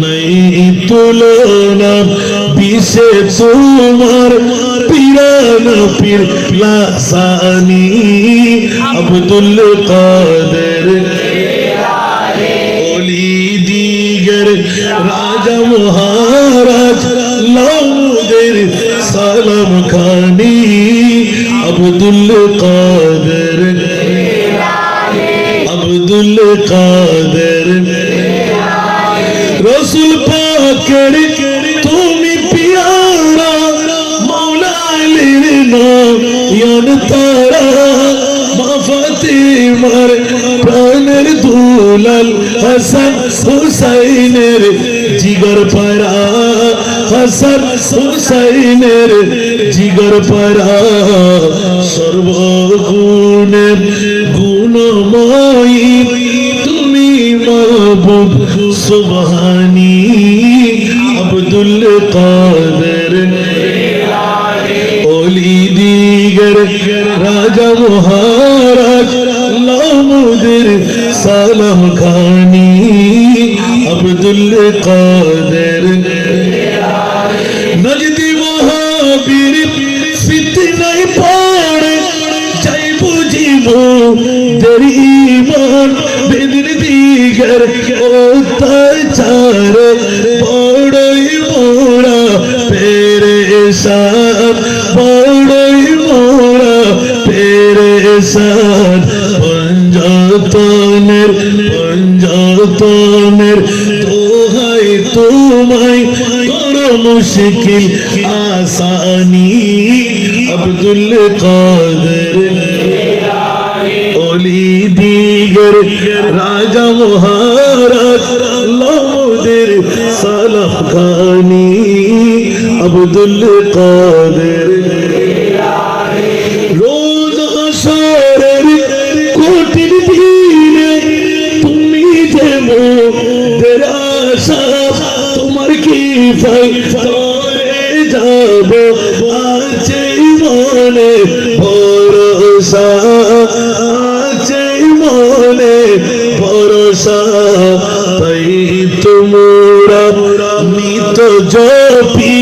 নাই তুলনা, বিষে তোমার পিরান পীর লাসানি। আব্দুল কাদের ওলি দিগর রাজা মহারাজ লাউদের সালাম খানি। আব্দুল কাদের আব্দুল কাদের রসুল পাকের তুমি পিয়ারা মৌলা আলীর নয়ন তারা মা ফাতিমার প্রাণের দুলাল হাসান হুসাইনের জিগর পারা হাসান হুসাইনের জিগর পারা সর্বগুণের গুণময়ী তুমি মাহবুব সুবহানি কাদের ওলি দিগর রাজা মহারাজ লামুদের সালাম খানি আব্দুল কাদের নজদি মহাবীর ফিতনায় পড়ে যাই বুঝিব দেরি মন বেদিন দিগর অত্যাচার বড়ই পেরেশান পঞ্জতনের পঞ্জতনের দোহাই তোমায় কর মুশকিল আসানি। আব্দুল কাদের ওলি দিগর রাজা মহারাজ লাউদের সালাম খানি আব্দুল কাদের আশা তোমার কি ফাই তোরে যাব আছে মনে ভরসা আছে মনে ভরসা, তাই তোমরা নিত জপি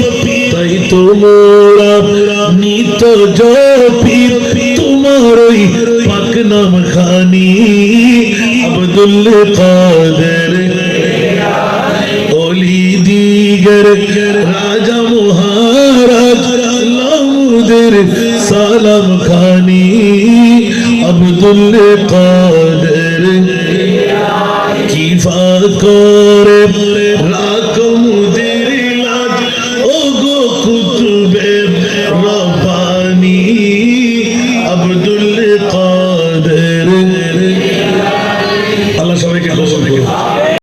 তাই তোমরা নিত জপি তোমার ওই পাক নাম খানি আব্দুল কাদের লাউদের সালাম খানি আব্দুল কাদের। কিফা করে